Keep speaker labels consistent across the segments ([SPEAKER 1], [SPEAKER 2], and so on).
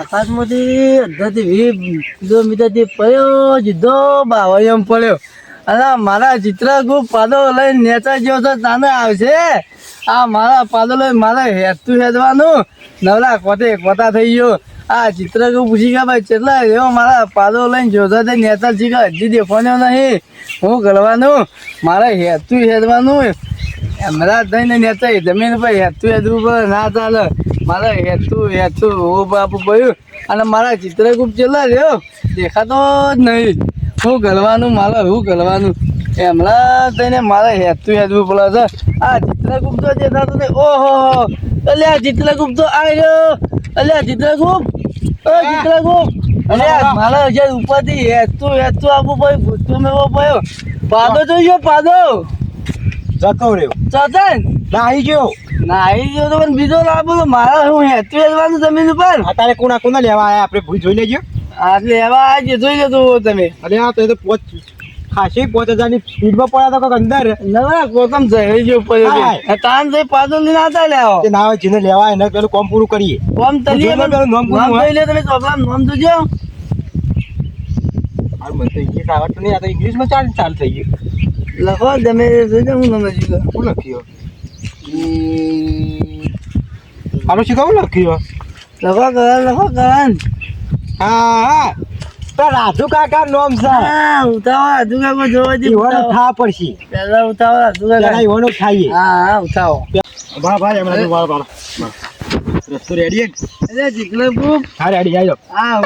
[SPEAKER 1] આકાશમાંથી અડધાથી વીસ કિલોમીટરથી પડ્યો, સીધો એમ પડ્યો. અરે મારા ચિત્રગુપ્ત પાદો લઈને નેચા જેવો તો તાને આવશે. આ મારા પાદો લઈને મારે હેતું હેદવાનું. નવરા કોતે કોતા થઈ ગયો. આ ચિત્રગુપ્ત પૂછી ગયા, ભાઈ કેટલા એવો મારા પાદો લઈને? જોતો તે નેતા શીખા હજી દેખવાનો નહીં. હું કરવાનું મારે હેતું હેદવાનું. એમરા થઈને નેતા જમીન પર હેતું હેદવું પડે ના ચાલે. મારે હેતું હેતું હું બાપુ પડ્યું. અને મારા ચિત્રગુપ્ત ચેલા રહ્યો દેખાતો જ નહીં. શું કરવાનું મારે શું કરવાનું હમણાં થઈને મારે હેતું હેદવું પડે છે. આ ચિત્રગુપ્ત તો થતો ને ઓહો અલ્યા ચિત્રગુપ્ત તો આવ્યો અલ્યા ચિત્રગુપ્ત? ઓ ચિત્રગુપ્ત? અલે મારા હજાર ઉપરથી હેતું હેતું આપવું પડ્યું ભૂતું મેળવો પડ્યો. પાદો ગયો પાદો.
[SPEAKER 2] જતો રહ્યો.
[SPEAKER 1] ચતન
[SPEAKER 2] નાહી ગયો.
[SPEAKER 1] નાહી ગયો તો પણ બીજો લાભ મારા હું હેતુ લેવાનું જમીન ઉપર?
[SPEAKER 2] અત્યારે કોના કોના લેવા આવ્યા આપણે ભૂલ જોઈ લેજો.
[SPEAKER 1] આ લેવા આજે જોઈ લેતો તમે.
[SPEAKER 2] અરે આ તો એ તો પોચ ખાસી ની હજારની સ્પીડમાં પડ્યા તો અંદર.
[SPEAKER 1] નવા કોતમ જઈ ગયો પડ્યો તાન જઈ પાછો લઈને આવતા લેવો
[SPEAKER 2] તે ના હોય જેને લેવા એને પેલું કોમ પૂરું કરીએ.
[SPEAKER 1] કોમ તલીએ
[SPEAKER 2] પેલું નામ
[SPEAKER 1] પૂરું લે તમે ચોપડા નામ જોજો.
[SPEAKER 2] આ મને તો ઇંગ્લિશ આવડતું નહીં આ તો ઇંગ્લિશમાં ચાલ ચાલ થઈ ગયું.
[SPEAKER 1] લખો તમે જોજો હું નામ લખી
[SPEAKER 2] શું લખ્યો આપણે શું કહું લખ્યું
[SPEAKER 1] લખો કરણ લખો કરણ
[SPEAKER 2] હા હા તો રાજુ કાકા નોમ છે
[SPEAKER 1] હા ઉતાવો આજુ કાકો જોવો જી
[SPEAKER 2] ઈવાનો. થા પડશે
[SPEAKER 1] પહેલા ઉતાવો
[SPEAKER 2] પેલા
[SPEAKER 1] કાકા
[SPEAKER 2] ઈવાનો ખાઈએ
[SPEAKER 1] હા હા ઉતાવો
[SPEAKER 2] ભા ભાઈ હમણાં વાળા વાળા રસ્તો રેડી
[SPEAKER 1] એટલે જીગલે બુક
[SPEAKER 2] હા રેડી આવી જાઓ
[SPEAKER 1] હા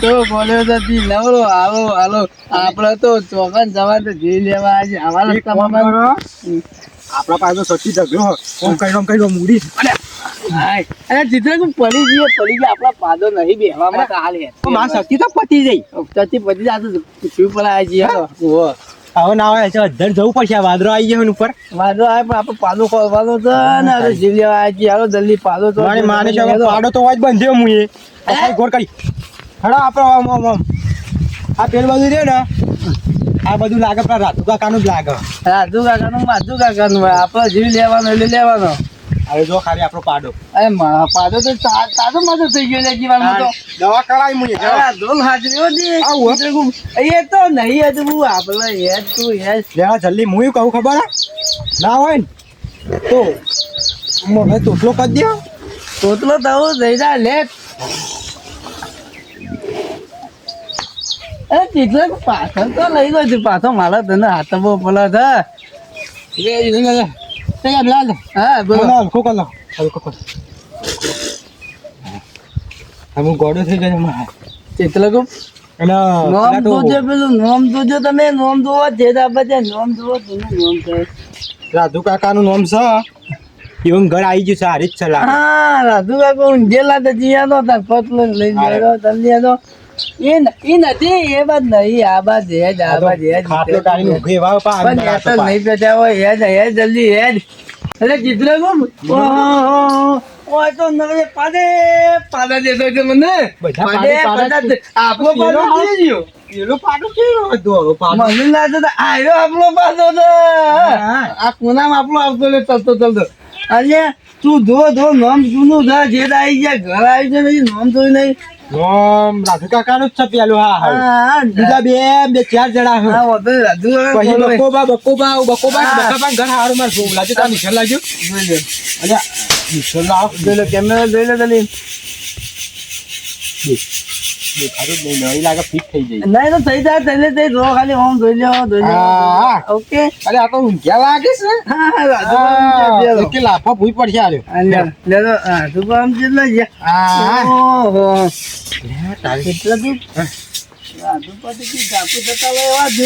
[SPEAKER 1] તો બોલ્યો તો તી નવરો. આવો હાલો. આપણે તો ચોકન જવા તો જઈ લેવા. આજે આવા
[SPEAKER 2] એક કામ
[SPEAKER 1] રસ્તામાં
[SPEAKER 2] કરો. આપણા પાસે તો સચ્ચી ઢગલો ઓમ કરી ઓમ કરી મૂડી.
[SPEAKER 1] હાય. અરે ચિત્રકૂટ પડી ગયો પડી ગયો આપણા પાદો નહીં બેહવા માટે હાલ હે.
[SPEAKER 2] માં શક્તિ તો પતી જઈ
[SPEAKER 1] ઉપરથી પડી જાય તો ઓહો.
[SPEAKER 2] હવે ના આવે છે અધર જવું પડશે. આ વાદળો આવી ગયો ઉપર.
[SPEAKER 1] વાંધો આવે પણ આપણે પાદો ખોલવાનો છે ને. હવે જીવ લેવા. આવી હાલો જલ્દી પાદો તો
[SPEAKER 2] મારી પાડો તો હોય જ બંધ્યો હું એ ગોળ કરી હડો આપણે આમ આમ આમ આ પેલ બધું છે ને આ બધું લાગે પણ રાતુ કાકાનું જ લાગે.
[SPEAKER 1] રાજુ કાકાનું માધુ કાકાનું. આપણે જીવ લેવાનો એટલે લેવાનો.
[SPEAKER 2] હવે જો ખાલી આપણો પાડો.
[SPEAKER 1] એ પાદો તો તાજો માજો થઈ ગયો છે જીવાનું તો.
[SPEAKER 2] દવા કરાવી મુએ
[SPEAKER 1] આ ઢોલ હાજરીઓ ને.
[SPEAKER 2] આવું
[SPEAKER 1] એ તો નહીં હતું આપણે હેડ તું હેડ
[SPEAKER 2] લેવા જલ્દી હું કહું ખબર હે? ના હોય ને તો મને તોટલો કરી દે
[SPEAKER 1] તોતલો થવું જઈ જાય લેટ અરે ચિત્ર પાછળ તો લઈ ગયો છું. પાછો મારા તને હાથમાં પેલા થા હા બોલો.
[SPEAKER 2] હલકો કર હલકો કર હવે ગોડો થઈ ગયો મારા
[SPEAKER 1] ચિત્રકૂટ નોમ
[SPEAKER 2] પેલા
[SPEAKER 1] પેલું નોમ જોજો તમે નોમ જોવો જે તો આપણે નોમ જોવો નોમ છે
[SPEAKER 2] રાધુ કાકાનું નામ છે. એવું ઘર આવી ગયું છે હારી જ છે.
[SPEAKER 1] હા રાધુ કાકા ઊંઘેલા તો જીયા તો પતલો લઈ ગયો તલ્લી તો એ એ નથી એ બાદ નહીં આ બાદ હેજ આ
[SPEAKER 2] આ તો
[SPEAKER 1] બાદ હેજ
[SPEAKER 2] ખાટલો ટાળીને ઊભી એવા પા
[SPEAKER 1] પણ
[SPEAKER 2] અંદર તો
[SPEAKER 1] નહીં બેઠા હોય હેજ હેજ જલ્દી હેજ અરે ચિત્ર ગુમ ઓય તો નવે પાડે પાડા દેતો છે મને.
[SPEAKER 2] બધા
[SPEAKER 1] પાડે
[SPEAKER 2] પાડે, પાડે
[SPEAKER 1] પાડા દે. આપણો પાડો
[SPEAKER 2] પેલો
[SPEAKER 1] થઈ ગયો.
[SPEAKER 2] પેલો પાડો કેવો હતો? પાડો?
[SPEAKER 1] મને લાગે તો આયો આપણો પાડો તો. આ કોનામાં આપણો આવતો લે ચાલતો ચાલતો. તું ધો ધો નામ જૂનું થા જે આવી ગયા ઘર આવી જાય નામ નોમ જોઈ નહીં.
[SPEAKER 2] નામ રાજુ કાકાનું જ છે પેલું હા બીજા બે બે ચાર જણા.
[SPEAKER 1] હા.
[SPEAKER 2] પછી. બકોબા બકોબા બકોબા. બકોબા ઘર હારું માર જોવું લાગે તાર નિશાન લાગ્યું? અલ્યા નિશાન લાવ.
[SPEAKER 1] જોઈ લો કેમેરા જોઈ લે તલી
[SPEAKER 2] દેખાતું જ નહીં લાગે ફિટ થઈ જાય.
[SPEAKER 1] નહીં તો થઈ જાય થઈ થઈ જો ખાલી ઓમ જોઈ લે જોઈ લે. ઓકે.
[SPEAKER 2] અરે આ તો ઊંઘ્યા લાગે છે.
[SPEAKER 1] હા હા રાજુ
[SPEAKER 2] હા,
[SPEAKER 1] કાકા
[SPEAKER 2] તો કે લાફા ભૂઈ પડશે આલ્યો.
[SPEAKER 1] લે લે. તો તું કામ જેટલો છે
[SPEAKER 2] હા.
[SPEAKER 1] ઓહો.
[SPEAKER 2] લે,
[SPEAKER 1] તું રાજુ જતા જો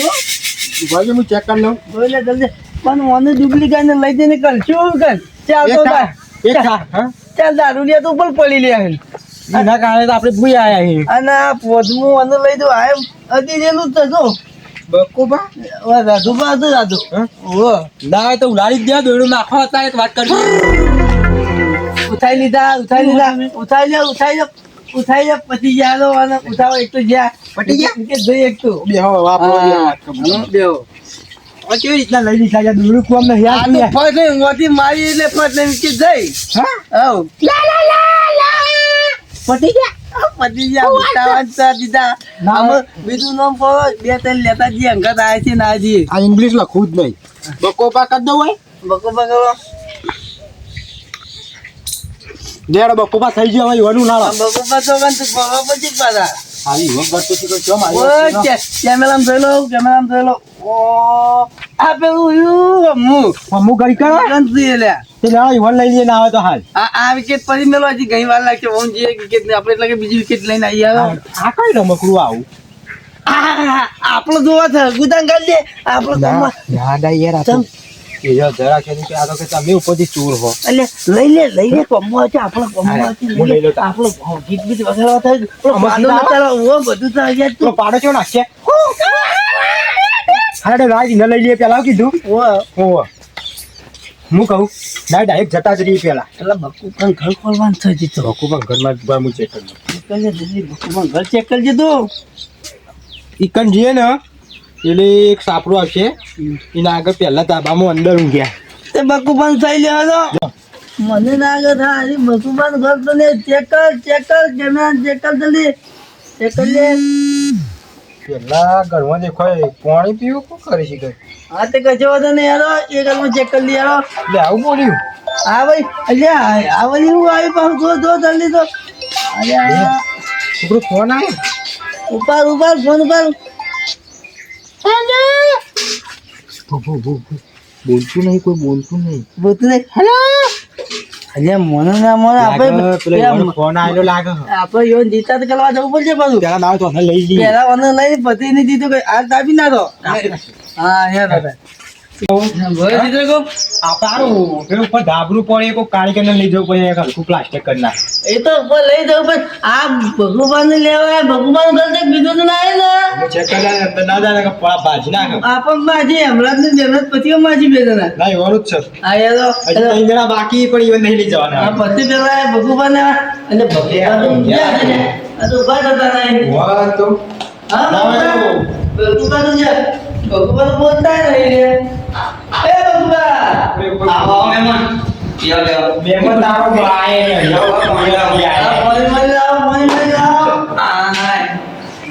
[SPEAKER 2] હું. ચેક કરી લઉં.
[SPEAKER 1] જોઈ લે જલ્દી. પણ મને ડુપ્લિકેટ લઈ જઈને કર શું કર? ચાલ તો જા. ચાલ દારૂડિયા તો ઉપર પડી લે.
[SPEAKER 2] એના કારણે તો આપણે ભૂઈ આયા અહીં
[SPEAKER 1] અને આ પોચમું મને લઈ દો આમ અતિ રેલું જ થતો
[SPEAKER 2] બકોબા?
[SPEAKER 1] રાધુ પાસે રાધુ ઓ
[SPEAKER 2] ના તો ઉલાડી દે દોયડું નાખો હતા એક વાત કરી
[SPEAKER 1] ઉઠાઈ લીધા ઉઠાઈ લીધા. ઉઠાઈ લે ઉઠાઈ લે ઉઠાઈ લે પછી ગયા લો અને ઉઠાવો એક તો જ્યાં
[SPEAKER 2] પતી ગયા?
[SPEAKER 1] કે જઈ એક તો.
[SPEAKER 2] બેહો, વાપરો,
[SPEAKER 1] હા,
[SPEAKER 2] બે. વાત કરો.
[SPEAKER 1] હા, બેહો.
[SPEAKER 2] કેવી રીતના લઈ લીધા કોમ નહીં
[SPEAKER 1] આ
[SPEAKER 2] યાદ નહીં.
[SPEAKER 1] ફટ લઈને મોતી મારી એટલે ફટ લઈને કે જઈ.
[SPEAKER 2] હા?
[SPEAKER 1] હવ
[SPEAKER 2] પટી ગયા?
[SPEAKER 1] પટી ગયા ઉતાવળ સર દીધા.
[SPEAKER 2] ના.
[SPEAKER 1] બીજું નામ કહો બે ત્રણ લેતા જઈએ અંગત આવે છે ના જઈએ.
[SPEAKER 2] આ ઇંગ્લિશ લખું જ નહીં. બકોપા કરી દઉં હોય
[SPEAKER 1] બકો બકો
[SPEAKER 2] લેડ બકોપા થઈ ગયો હોય વડું ના લાવ.
[SPEAKER 1] બકો બકો કન તું બકો પછી. પાછા
[SPEAKER 2] આવી કરતો છો મારી
[SPEAKER 1] ઓય
[SPEAKER 2] વસ્તુનો.
[SPEAKER 1] કેમેરામાં જોઈ લો કેમેરામાં જોઈ લો. ઓ આ પેલું યુ મુ
[SPEAKER 2] ઘડી કરો.
[SPEAKER 1] કંસી લે.
[SPEAKER 2] તે લેવા ઈવન લઈ લઈએ ના આવે તો હાલ.
[SPEAKER 1] આ આ વિકેટ પડી મેલો હજી ગઈ વાર લાગે ઓમ જે વિકેટ આપણે એટલે કે બીજી વિકેટ લઈને આવી આવ્યો
[SPEAKER 2] આ કઈ રમકડું આવું?
[SPEAKER 1] આપણો જોવા છે ગુદાન ગાડી દે આપણો
[SPEAKER 2] ના ના ના યાર આ તો જો જરા કે કે આ તો કે તમે ઉપરથી ચૂર હો.
[SPEAKER 1] એટલે લઈ લે લઈ લે કોમમાં છે આપણો કોમમાં છે. આપણો ગીત બીત વગાડવા થાય પાડો ઓ બધું તો
[SPEAKER 2] પાડો નાખશે. અરે રાજ ન લઈ લે પેલા કીધું.
[SPEAKER 1] ઓ
[SPEAKER 2] હું કહું? ના ડાયરેક્ટ જતા જ રહી પેલા.
[SPEAKER 1] એટલે બકુ પણ ઘર ખોલવાનું થઈ જતો
[SPEAKER 2] બકુ પણ ઘરમાં જ હું ચેક કરી
[SPEAKER 1] બકુ પણ ઘર ચેક કરજે તું
[SPEAKER 2] ઈકન જઈએ ને એટલે એક સાપડો આવશે. એના આગળ પહેલા તાબામાં અંદર ઊંઘ્યા.
[SPEAKER 1] તે બકુ પણ થઈ લેવા દો મને આગળ થાય. અરે બકુ પણ ઘર તો ને ચેક કર ચેક કર કેમેરા ચેક કર જલ્દી. ચેક કર લે.
[SPEAKER 2] પેલા ઘરમાં દેખાય પાણી પીવું શું કરી શકે
[SPEAKER 1] આ તે વાંધો નહીં યારો એ ઘરમાં ચેક કરી લે યારો
[SPEAKER 2] એટલે આવું બોલ્યું.
[SPEAKER 1] હા ભાઈ અલ્યા આ વળી હું આવી પાછું? જો જો જલ્દી તો અલ્યા
[SPEAKER 2] છોકરો ફોન આવે
[SPEAKER 1] ઉપર ઉપર ફોન ઉપર
[SPEAKER 2] બોલતું નહીં કોઈ બોલતું નહીં.
[SPEAKER 1] બોલતું નહીં. મને ના મને આપણે
[SPEAKER 2] ફોન આવેલો લાગે
[SPEAKER 1] આપણે યોન જીતા તો કરવા જવું પડશે પાછું.
[SPEAKER 2] પેલા ના તો લઈ લઈએ.
[SPEAKER 1] પેલા મને લઈ પતિ ની દીધું કે આ દાબી ના તો હા યાર
[SPEAKER 2] ઉપર ધાબરું પડે કોઈ કારીગરને લઈ જવું પડે એક હલકું પ્લાસ્ટિક કરી નાખ.
[SPEAKER 1] એ તો લઈ જવું પણ આ ભગવાન લેવાય ભગવાન બીજું તો ના ને.
[SPEAKER 2] ચેક કરી ના જાય ભાજી નાખે
[SPEAKER 1] આ પણ હમણાં જ બેન પછી માજી બે જણા
[SPEAKER 2] ના. એવાનું જ છે. ત્રણ જણા બાકી પણ ઈવન નહીં લઈ જવાના.
[SPEAKER 1] પછી પેલા ભગવાન અને ભગવાન આ તો ઊભા થતા નહીં
[SPEAKER 2] વાહ તો.
[SPEAKER 1] હા ભગવાન ભગવાન બોલતા નહીં રે એ ભગવાન આવો મહેમાન. લ્યો લ્યો.
[SPEAKER 2] મહેમાન તારો ભાઈ ને લ્યો, ભાઈ
[SPEAKER 1] આ
[SPEAKER 2] આયા.
[SPEAKER 1] મળી મળી આવો મળી મળી આવો આ નાય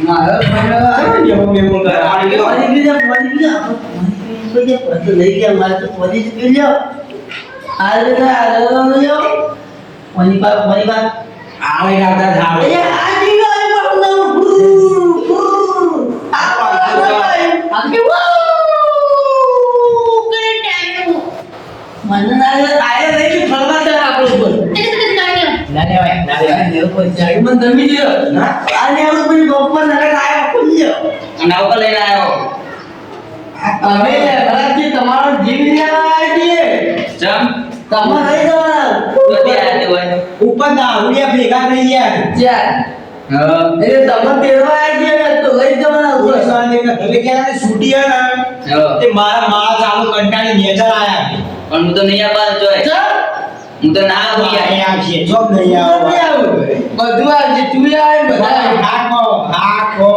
[SPEAKER 1] મારો ભાઈ.
[SPEAKER 2] લ્યો, મહેમાન
[SPEAKER 1] આ
[SPEAKER 2] આયા.
[SPEAKER 1] મળી ગયા મળી ગયા. ગયા પછી લઈ ગયા મારે તો મળી જ ગઈ લ્યો. આ રીતે આ રીતે લ્યો. મળી પા મળી પા.
[SPEAKER 2] આવે રાધા ધારો.
[SPEAKER 1] એ આ જીવો એ બાપનો આ કોઈ જાય મને ધમી આવું પછી બપોર આયો ખુલ્યો
[SPEAKER 3] અને આવું લઈને
[SPEAKER 1] અમે ઘરાજી તમારો જીવ લેવા જવાના.
[SPEAKER 3] બધી હોય
[SPEAKER 2] ઉપર દારૂડિયા ભેગા થઈ ગયા.
[SPEAKER 1] એટલે તમે તેડવા આવ્યા છીએ તો લઈ જવાના.
[SPEAKER 2] તે મારા મારા ચાલુ કંટાળી નેચર આયા.
[SPEAKER 3] પણ હું તો નહીં આવવાનો જોય. હું તો ના આવું યાર.
[SPEAKER 2] આવશે જો નહીં આવું.
[SPEAKER 1] બધું આવશે તું આવે બધા
[SPEAKER 2] હાકો હાકો.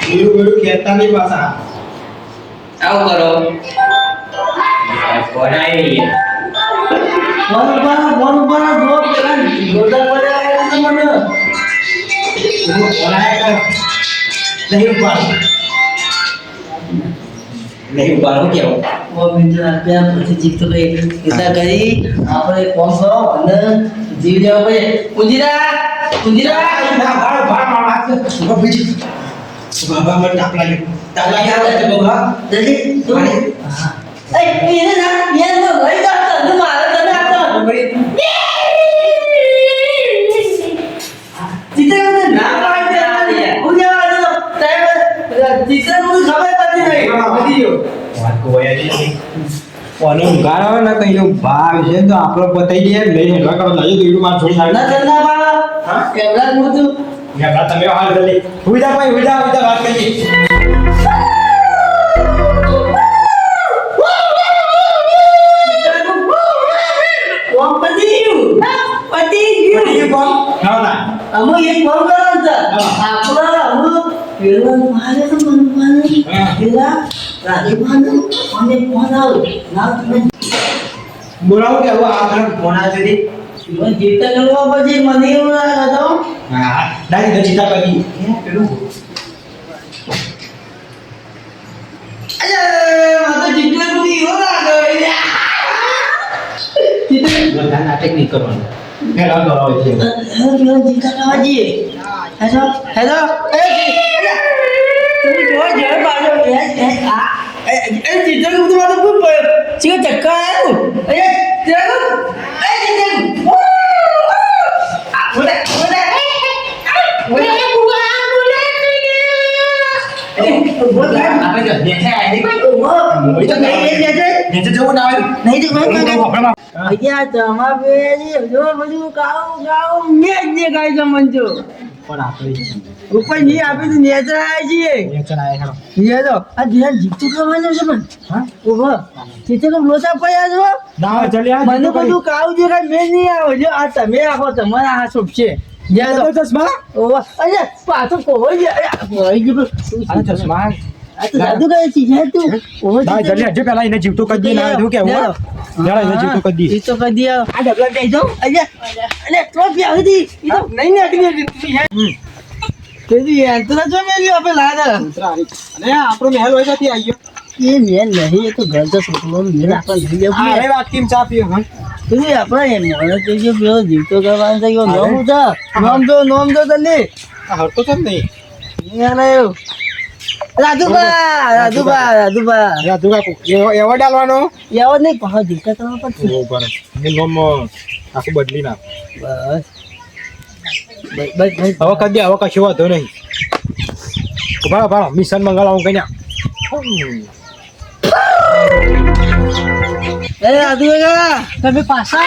[SPEAKER 2] બીડું બીડું કહેતા નહીં પાછા.
[SPEAKER 3] આવું કરો.
[SPEAKER 2] કોનાઈ
[SPEAKER 1] ફોન ઉપર ફોન ઉપર જો પેલા ગોદા પડ્યા મને.
[SPEAKER 2] કોનાઈ કર. નહીં ઉપાડ નહીં ઉપાડ કેવું
[SPEAKER 1] જીવ લેવા પડે ઉંજીરા ઉંજીરા
[SPEAKER 2] ના ભાળ ભાળ માર ઊભા બીજી બાબા મને તાપ લાગ્યો તાપ લાગ્યો આવે તો બાબા
[SPEAKER 1] જલ્દી તું એ એને ના એને તો લઈ જા તને મારે તને આપતો ચિત્ર ને
[SPEAKER 2] તો ભાવ છે તો આપણો પતાઈ દે લઈને હેડવા કરો એનું માર છોડી
[SPEAKER 1] ના
[SPEAKER 2] યાર તમે હાલ જા વાત
[SPEAKER 1] કરી પતી ગયું
[SPEAKER 2] ના
[SPEAKER 1] એક કોમ કરો છે
[SPEAKER 2] હા.
[SPEAKER 1] આપણો અમુ પેલા મારે તો મનવાનું. પેલા રાજુભાનું અને ફોન આવ ના તમે
[SPEAKER 2] બોલાવો કે હવે આ તરફ ફોન આવ્યો છે
[SPEAKER 1] મને જીત કરવા પછી મને એવું લાગે તો
[SPEAKER 2] હા ડાયરેક્ટ તો ચિંતા કરી પેલું નાટક નહીં કરવાનું
[SPEAKER 1] હેલો હેલો હેલો તમે જોવા જરા બાજુ એ એ આ. એ એ જીતે બધું મારે ખૂબ પડ્યો ચીકો ચક્કર આવ્યું? અરે તેરા એ જીતે ઓ આ બોલે બોલે.
[SPEAKER 2] મોડી તો નહીં. નીચે. જવું ના આવે
[SPEAKER 1] અહીંયા તમા પેલી જો બધું કાવું કાવું મેં જ દેખાય છે મન
[SPEAKER 2] પણ આપણે
[SPEAKER 1] ઉપરની આપી તો નેચર આવ્યા છીએ.
[SPEAKER 2] નેચર આવ્યા હેડો.
[SPEAKER 1] તો આ ધ્યાન જીતું ખાવાનો છે પણ.
[SPEAKER 2] હા?
[SPEAKER 1] ઓહો તો લોસા પડ્યા છો.
[SPEAKER 2] ના આવે આ
[SPEAKER 1] મને બધું કાવું દેખાય મેં નહીં આવો. જો આ તમે આખો તમારા આ શુભ છે?
[SPEAKER 2] ચશ્મા?
[SPEAKER 1] ઓહો અરે પાછો કોહો વળી ગયું
[SPEAKER 2] આ ચશ્મા
[SPEAKER 1] છે યાર તું. ઓહો
[SPEAKER 2] જલ્દી હજુ પહેલા એને જીવતો કરી દે ના એવું કેવું હો? જરા એને જીવતો કરી દે.
[SPEAKER 1] જીતો કરી આ ડબલા દઈ દો અરે અરે તો પ્યા હતી ઈ તો નહીં નીકળી તેજી યંત્ર જો મેલ્યો આપણે લાદા
[SPEAKER 2] અને આપણો મહેલ હોય ત્યાંથી આવી ગયો?
[SPEAKER 1] એ મેલ નહીં એ તો ઘર તો છોકરો મેલ આપણે લઈ જવું
[SPEAKER 2] રે વાત કેમ ચા પીયો હા?
[SPEAKER 1] તેજી આપણે એમ મને તો જે પેલો જીવતો કરવાનો છે એવો નોમ છે નોમ તો નોમ તો તને.
[SPEAKER 2] હરતો તો નહીં?
[SPEAKER 1] નહીં આવ્યો રાજુબા રાજુબા રાજુબા
[SPEAKER 2] રાધુ એવો ડાલવાનો?
[SPEAKER 1] એવો નહીં પણ જીવતા કરવા પડશે.
[SPEAKER 2] આખું બદલી નાખ.
[SPEAKER 1] બસ.
[SPEAKER 2] હવે કરી દે હવે કશું વાંધો નહીં ભાડો ભાડો મિશન હું કઈ
[SPEAKER 1] એ રાજુ તમે પાછા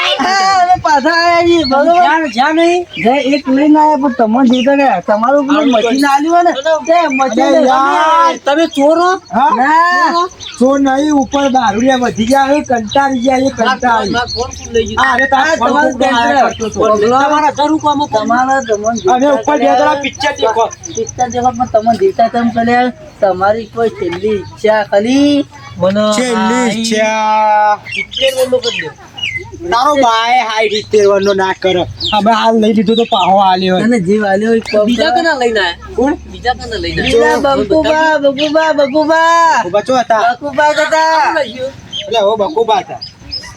[SPEAKER 1] અમે પાછા આવ્યા છીએ. બરોબર? જ્યાં નહીં? જે એક લઈને આવ્યા પણ તમને જીવતા ગયા તમારું પેલું મશીન આલ્યું ને તે મશીન તમે ચોરો? ના.
[SPEAKER 2] નહીં ઉપર દારૂડિયા વધી ગયા હવે કંટાળી ગયા એ કંટાળી. અરે તારા
[SPEAKER 1] તમારું તમારા તમારા તમને
[SPEAKER 2] અને ઉપર બે પિક્ચર દેખો.
[SPEAKER 1] પિક્ચર દેખો પણ તમે જીતા તેમ કર્યા. તમારી કોઈ છેલ્લી ઈચ્છા ખરી? મને
[SPEAKER 2] છેલ્લી ઈચ્છા. તારો બાય હાઈ રીતે વરનો ના કર. હવે હાલ લઈ લીધું તો પાહો આલ્યો
[SPEAKER 1] અને જીવ આલ્યો
[SPEAKER 4] બીજા કના લઈને આયા?
[SPEAKER 2] કોણ?
[SPEAKER 4] બીજા કના લઈને
[SPEAKER 1] બીજા બકુબા બકુબા બકુબા.
[SPEAKER 2] બચો હતા.
[SPEAKER 1] બકુબા હતા.
[SPEAKER 2] એટલે હો બકુબા હતા.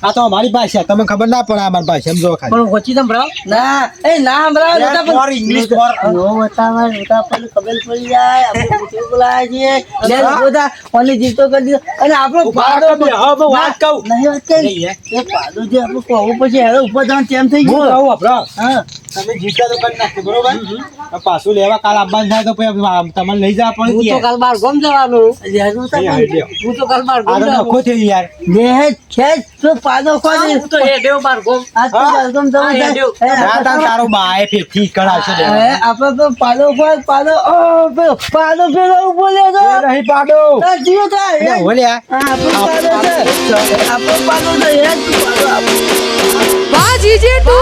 [SPEAKER 2] આ તો અમારી ભાષા તમે ખબર ના પડે અમારી ભાષા સમજો ખાલી.
[SPEAKER 4] પણ ઓછી સંભળાવ
[SPEAKER 1] ના એ ના સંભળાવ
[SPEAKER 2] for English,
[SPEAKER 1] નો બતાવા નહોતા પણ ખબર પડી જાય. આપણે બોલાયા છીએ? લે બધા ઓલી જીતો કરી દીધો. અને આપણો પાડો
[SPEAKER 2] બે, હવે હું વાત કહું.
[SPEAKER 1] નહીં વાત
[SPEAKER 2] કહી
[SPEAKER 1] એ પાડો જે આપણો કહું પછી હેરો ઉપર જવાનું તેમ થઈ ગયું.
[SPEAKER 2] કહું આપણો.
[SPEAKER 1] હા.
[SPEAKER 2] તમે જીતા તો કરી નાખજો બરોબર? પાછું લેવા કાલ આવવાનું થાય તો પછી તમને લઈ જવા
[SPEAKER 4] હું તો કાલ બાર ગોમ જવાનું. હું તો કાલ બાર
[SPEAKER 2] નખો યાર.
[SPEAKER 1] લે છે તો પાડો ખોલી
[SPEAKER 4] હું તો એ બાર ગોમ
[SPEAKER 1] આ તો
[SPEAKER 2] હા?
[SPEAKER 1] બાલગમ તમે
[SPEAKER 4] હા, એ
[SPEAKER 1] જાય.
[SPEAKER 4] દેવ.
[SPEAKER 1] એ
[SPEAKER 2] ના તારો બાય ફેરથી કરાવશે લે.
[SPEAKER 1] આપણે તો પાડો પર પાડો ઓ પેલો પેલો ઊભો તો
[SPEAKER 2] એ નહીં
[SPEAKER 1] જીવ થાય
[SPEAKER 2] એટલે હો લ્યા.
[SPEAKER 1] આ આપણો પાડો છે આપણો પાડો છે એ જ પાડો આપણો
[SPEAKER 5] વાહ ટુ